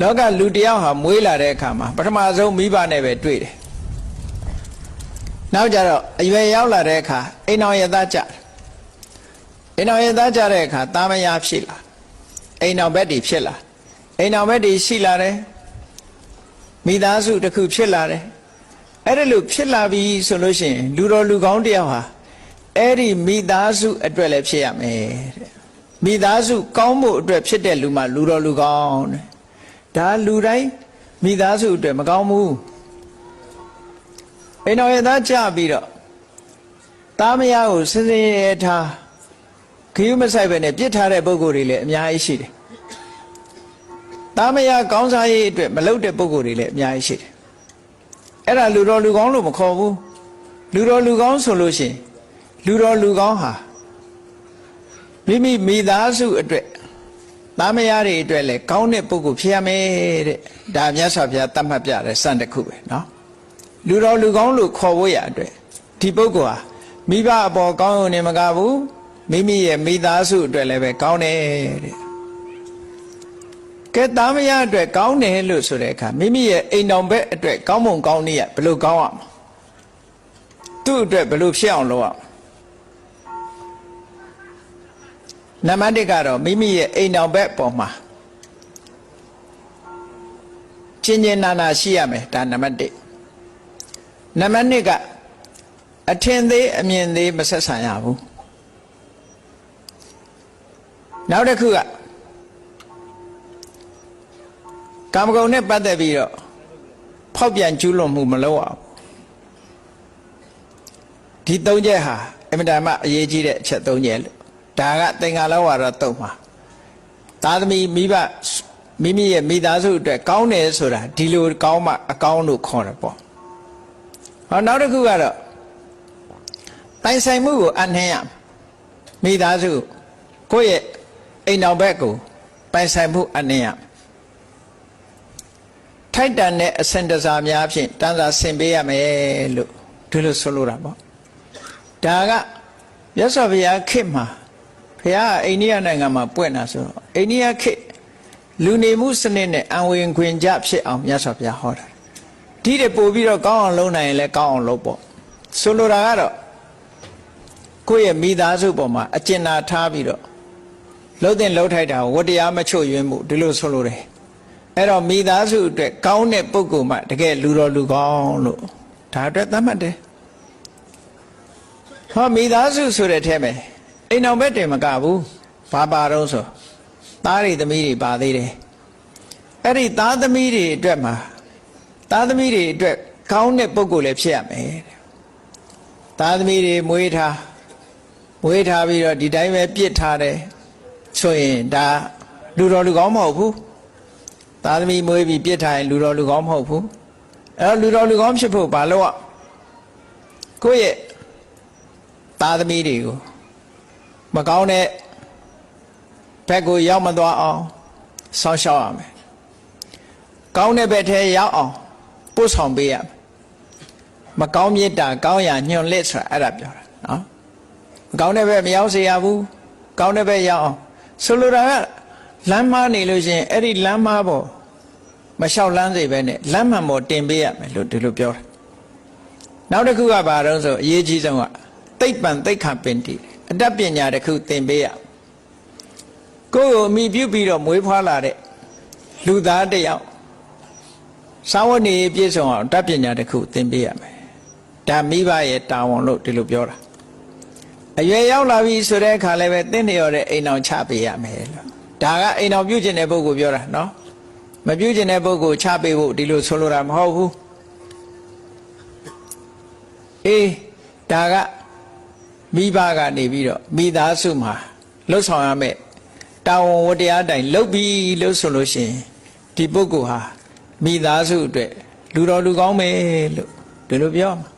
လောကလူတစ်ယောက်ဟာမွေးလာတဲ့အခါမှာပထမဆုံးမိဘနဲ့ပဲတွေ့တယ်နောက်ကြတော့အရွယ်ရောက်လာတဲ့အခါအိမ်တော်ရသားကြတယ်အိမ်တော်ရသားကြတဲ့အခါတာမယာဖြစ်လာအိမ်တော်ဘက်တည်ဖြစ်လာအိမ်တော်ဘက်တည်ရှိလာတယ်မိသားစုတစ်ခုဖြစ်လာတယ်အဲ့ဒါလို့ဖြစ်လာပြီဆိုလို့ရှိရင်လူတော်လူကောင်းတစ်ယောက်ဟာအဲ့ဒီမိသားစုအတွက်လည်းဖြစ်ရမယ်တဲ့မိသားစုကောင်းမှုအတွက်ဖြစ်တဲ့လူမှလူတော်လူကောင်းတဲ့ ဒါလူတိုင်းမိသားစုအတွက်မကောင်းဘူးအိမ်တော်ရဲ့သားကြပြီးတော့သားမယားကိုစင်စင်ရဲထားခရူးမဆိုင်ပဲနဲ့ပြစ်ထားတဲ့ပုံကိုယ်တွေလည်းအများကြီးရှိတယ်သားမယားကောင်းစားရေးအတွက်မလုပ်တဲ့ပုံကိုယ်တွေလည်းအများကြီးရှိတယ်အဲ့ဒါလူတော်လူကောင်းလို့မခေါ်ဘူးလူတော်လူကောင်းဆိုလို့ရှိရင်လူတော်လူကောင်းဟာမိမိမိသားစုအတွက် သားမယားတွေအတွက်လည်းကောင်းတဲ့ပုဂ္ဂိုလ်ဖြစ်ရမယ်တဲ့ဒါမြတ်စွာဘုရားတတ်မှတ်ပြတဲ့စံတစ်ခုပဲเนาะလူတော်လူကောင်းလို့ခေါ်ဖို့ရအတွက်ဒီပုဂ္ဂိုလ်ဟာမိဘအပေါ်ကောင်းရုံနဲ့မကဘူးမိမိရဲ့မိသားစုအတွက်လည်းပဲကောင်းတယ်တဲ့ကဲသားမယားအတွက်ကောင်းတယ်လို့ဆိုတဲ့အခါမိမိရဲ့အိမ်တော်ဘက်အတွက်ကောင်းမွန်ကောင်းနည်းရဘယ်လိုကောင်းရမလဲသူ့အတွက်ဘယ်လိုဖြစ်အောင်လုပ်ရမလဲ နံပါတ်1ကတော့မိမိရဲ့အိမ်တော်ဘက်ပေါ်မှာကျင်ကျင်နာနာရှိရမယ်ဒါနံပါတ်1နံပါတ်2ကအထင်သေးအမြင်သေးမဆက်ဆံရဘူးနောက်တစ်ခုကကာမဂုဏ်နဲ့ပတ်သက်ပြီးတော့ဖောက်ပြန်ကျူးလွန်မှုမလုပ်အောင်ဒီသုံးချက်ဟာအမြဲတမ်းအရေးကြီးတဲ့အချက်သုံးချက်လို့ ဒါကသင်္ဃာလောဝါဒတုံမှာသားသမီးမိဘမိမိရဲ့မိသားစုအတွက်ကောင်းတယ်ဆိုတာဒီလိုကောင်းမှအကောင်းလို့ခေါ်တယ်ပေါ့ဟောနောက်တစ်ခုကတော့တိုင်ဆိုင်မှုကိုအနှင်းရမိသားစုကိုယ့်ရဲ့အိမ်တော်ဘက်ကိုပိုင်ဆိုင်မှုအနှင်းရထိုက်တန်တဲ့အစင်တစားများဖြင့်တန်းစာဆင်ပေးရမယ်လို့ဒီလိုဆိုလိုတာပေါ့ဒါကရသော်ဘုရားခေတ်မှာ ဘုရားကအိန္ဒိယနိုင်ငံမှာပွင့်တာဆိုတော့အိန္ဒိယခေတ်လူနေမှုစနစ်နဲ့အံဝင်ခွင်ကြဖြစ်အောင်မြတ်စွာဘုရားဟောတာဒီတဲ့ပို့ပြီးတော့ကောင်းအောင်လုပ်နိုင်ရင်လည်းကောင်းအောင်လုပ်ပေါ့ဆိုလိုတာကတော့ကိုယ့်ရဲ့မိသားစုပေါ်မှာအကျဉ်းနာထားပြီးတော့လှုပ်တဲ့လှုပ်ထိုက်တာကိုဝတ္တရားမချုပ်ယွင်းမှုဒီလိုဆိုလိုတယ်အဲ့တော့မိသားစုအတွက်ကောင်းတဲ့ပုဂ္ဂိုလ်မှတကယ်လူတော်လူကောင်းလို့ဒါအတွက်သတ်မှတ်တယ်ဟောမိသားစုဆိုတဲ့ထဲမှာ အိမ်အောင်ဘက်တင်မကဘူးဘာပါတော့ဆိုသားတွေသမီးတွေပါသေးတယ်အဲ့ဒီသားသမီးတွေအတွက်မှာသားသမီးတွေအတွက်ကောင်းတဲ့ပုဂ္ဂိုလ်လည်းဖြစ်ရမယ်တဲ့သားသမီးတွေမွေးထားမွေးထားပြီးတော့ဒီတိုင်းပဲပြစ်ထားတယ်ဆိုရင်ဒါလူတော်လူကောင်းမဟုတ်ဘူးသားသမီးမွေးပြီးပြစ်ထားရင်လူတော်လူကောင်းမဟုတ်ဘူးအဲ့တော့လူတော်လူကောင်းဖြစ်ဖို့ဘာလို့อ่ะကိုယ့်ရဲ့သားသမီးတွေကို မကောင်းတဲ့ဘက်ကိုရောက်မသွားအောင်ဆောင်းရှောက်ရမယ်ကောင်းတဲ့ဘက်ထဲရောက်အောင်ပို့ဆောင်ပေးရမယ်မကောင်းမြတ်တာကောင်းရာညွန်လက်ဆိုတာအဲ့ဒါပြောတာနော်မကောင်းတဲ့ဘက်မရောက်စေရဘူးကောင်းတဲ့ဘက်ရောက်အောင်ဆိုလိုတာကလမ်းမနေလို့ရှိရင်အဲ့ဒီလမ်းမပေါ်မလျှောက်လမ်းစေပဲနဲ့လမ်းမှန်ပေါ်တင်ပေးရမယ်လို့ဒီလိုပြောတာနောက်တစ်ခုကဘာတော့ဆိုအရေးကြီးဆုံးကသိပ္ပံသိက္ခာပင်တိ အတတ်ပညာတစ်ခုသင်ပေးရကိုယ့်ကိုအမိပြုပြီးတော့မွေးဖွားလာတဲ့လူသားတစ်ယောက်စာဝတ်နေပြည့်စုံအောင်တတ်ပညာတစ်ခုသင်ပေးရမယ်ဒါမိဘရဲ့တာဝန်လို့ဒီလိုပြောတာအရွယ်ရောက်လာပြီဆိုတဲ့အခါလည်းပဲသင်လျော်တဲ့အိမ်အောင်ချပေးရမယ်လို့ဒါကအိမ်အောင်ပြုကျင်တဲ့ပုဂ္ဂိုလ်ပြောတာနော်မပြုကျင်တဲ့ပုဂ္ဂိုလ်ချပေးဖို့ဒီလိုဆိုလိုတာမဟုတ်ဘူးအေးဒါက မိဘကနေပြီးတော့မိသားစုမှာလှုပ်ဆောင်ရမယ်တာဝန်ဝတရားတိုင်လှုပ်ပြီးလို့ဆိုလို့ရှိရင်ဒီပုဂ္ဂိုလ်ဟာမိသားစုအတွက်လူတော်လူကောင်းမယ်လို့ဒီလိုပြောမှာ